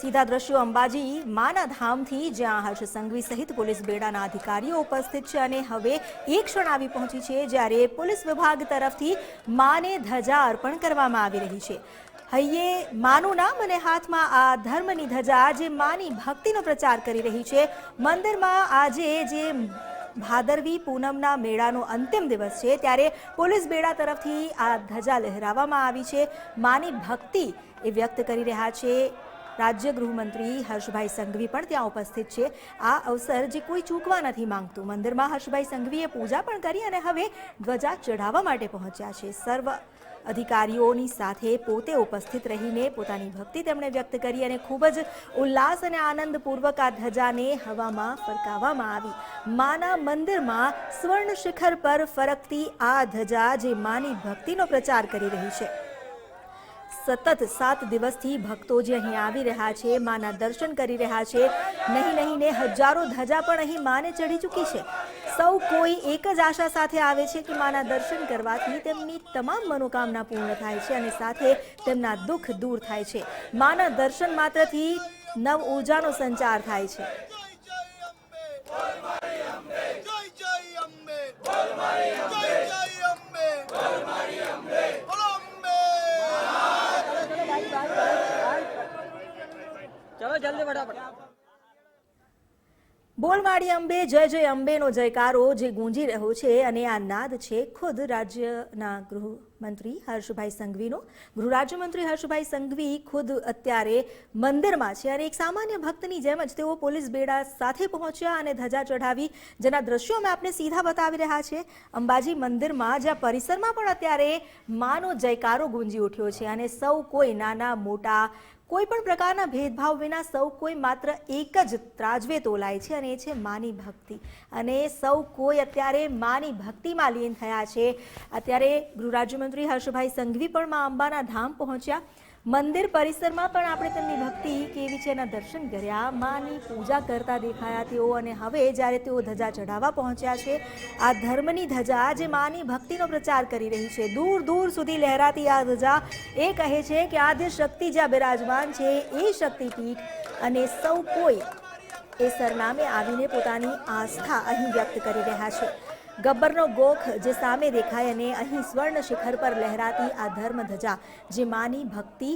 સીધા દ્રશ્યો અંબાજી માના ધામથી જ્યાં હર્ષ સંઘવી સહિત પોલીસ બેડાના અધિકારીઓ ઉપસ્થિત છે અને હવે એક ક્ષણ આવી પહોંચી છે જ્યારે પોલીસ વિભાગ તરફથી માને ધજા અર્પણ કરવામાં આવી રહી છે. હૈયે, માનું નામ અને હાથમાં આ ધર્મની ધજા જે માની ભક્તિનો પ્રચાર કરી રહી છે. મંદિરમાં આજે જે ભાદરવી પૂનમના મેળાનો અંતિમ દિવસ છે ત્યારે પોલીસ બેડા તરફથી આ ધજા લહેરાવવામાં આવી છે. માની ભક્તિ એ વ્યક્ત કરી રહ્યા છે. રાજ્ય ગૃહમંત્રી હર્ષભાઈ સંઘવી પણ ત્યાં ઉપસ્થિત છે. આ અવસર જે કોઈ ચૂકવા નથી માંગતું. મંદિરમાં હર્ષભાઈ સંઘવીએ પૂજા પણ કરી અને હવે ધ્વજા ચઢાવવા માટે પહોંચ્યા છે. સર્વ અધિકારીઓની સાથે પોતે ઉપસ્થિત રહીને પોતાની ભક્તિ તેમણે વ્યક્ત કરી અને ખૂબ જ ઉલ્લાસ અને આનંદપૂર્વક આ ધજાને હવામાં ફરકાવવામાં આવી. માના મંદિરમાં સ્વર્ણ શિખર પર ફરકતી આ ધજા જે માની ભક્તિનો પ્રચાર કરી રહી છે. સતત સાત દિવસથી ભક્તો જે અહીં આવી રહ્યા છે, માના દર્શન કરી રહ્યા છે, નહીં નહીં ને હજારો ધજા પણ અહીં માને ચડી ચૂકી છે. સૌ કોઈ એક જ આશા સાથે આવે છે કે માના દર્શન કરવાથી તેમની તમામ મનોકામના પૂર્ણ થાય છે અને સાથે તેમના દુઃખ દૂર થાય છે. માના દર્શન માત્રથી નવ ઉર્જાનો સંચાર થાય છે જય જય અંબે જય જય અંબે બોલો અંબે બોલવાડી અંબે, જય જય અંબેનો જયકારો જે ગુંજી રહ્યો છે અને આ નાદ છે ખુદ રાજ્યના ગૃહ ગૃહમંત્રી હર્ષભાઈ સંઘવીનો. ગૃહ રાજ્યમંત્રી હર્ષભાઈ સંઘવી ખુદ અત્યારે મંદિરમાં છે અને એક સામાન્ય ભક્તની જેમ જ તેઓ પોલીસ બેડા સાથે પહોંચ્યા અને ધજા ચઢાવી. જેના દ્રશ્યો અમે આપને સીધા બતાવી રહ્યા છે અંબાજી મંદિરમાં, જ્યાં પરિસરમાં પણ અત્યારે માનો જયકારો ગુંજી ઉઠ્યો છે અને સૌ કોઈ નાના, મોટા, કોઈ પણ પ્રકારના ભેદભાવ વિના સૌ કોઈ માત્ર એક જ ત્રાજવે તોલાય છે અને એ છે માની ભક્તિ. અને સૌ કોઈ અત્યારે માની ભક્તિમાં લીન થયા છે. અત્યારે ગૃહ રાજ્યમંત્રી હર્ષભાઈ સંઘવી પણ મા અંબાના ધામ પહોંચ્યા. મંદિર પરિસરમાં પણ આપણે તેમની ભક્તિ કેવી છે એના દર્શન કર્યા. માની પૂજા કરતા દેખાયા તેઓ અને હવે જ્યારે તેઓ ધજા ચઢાવવા પહોંચ્યા છે, આ ધર્મની ધજા જે માની ભક્તિનો પ્રચાર કરી રહી છે, દૂર દૂર સુધી લહેરાતી આ ધજા એ કહે છે કે આદ્ય શક્તિ જ્યાં બિરાજમાન છે એ શક્તિપીઠ અને સૌ કોઈ એ સરનામે આવીને પોતાની આસ્થા અહીં વ્યક્ત કરી રહ્યા છે. ગબ્બરનો ગોખ જે સામે દેખાય અને અહીં સ્વર્ણ શિખર પર લહેરાતી આ ધર્મ ધજા જે માની ભક્તિ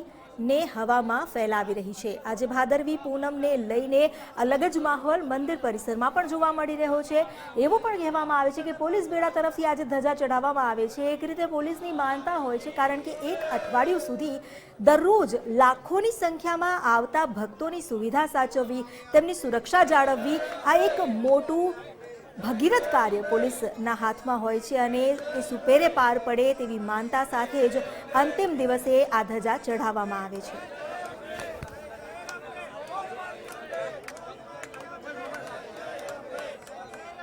ને હવામાં ફેલાવી રહી છે. આજે ભાદરવી પૂનમને લઈને અલગ જ માહોલ મંદિર પરિસરમાં પણ જોવા મળી રહ્યો છે. એવું પણ કહેવામાં આવે છે કે પોલીસ બેડા તરફથી આજે ધજા ચડાવવામાં આવે છે. એક રીતે પોલીસની માનતા હોય છે, કારણ કે એક અઠવાડિયું સુધી દરરોજ લાખોની સંખ્યામાં આવતા ભક્તોની સુવિધા સાચવવી, તેમની સુરક્ષા જાળવવી, આ એક મોટું ભગીરથ કાર્ય પોલીસના હાથમાં હોય છે અને એ સુપેરે પાર પડે તેવી માનતા સાથે જ અંતિમ દિવસે આ ધજા ચઢાવવામાં આવે છે.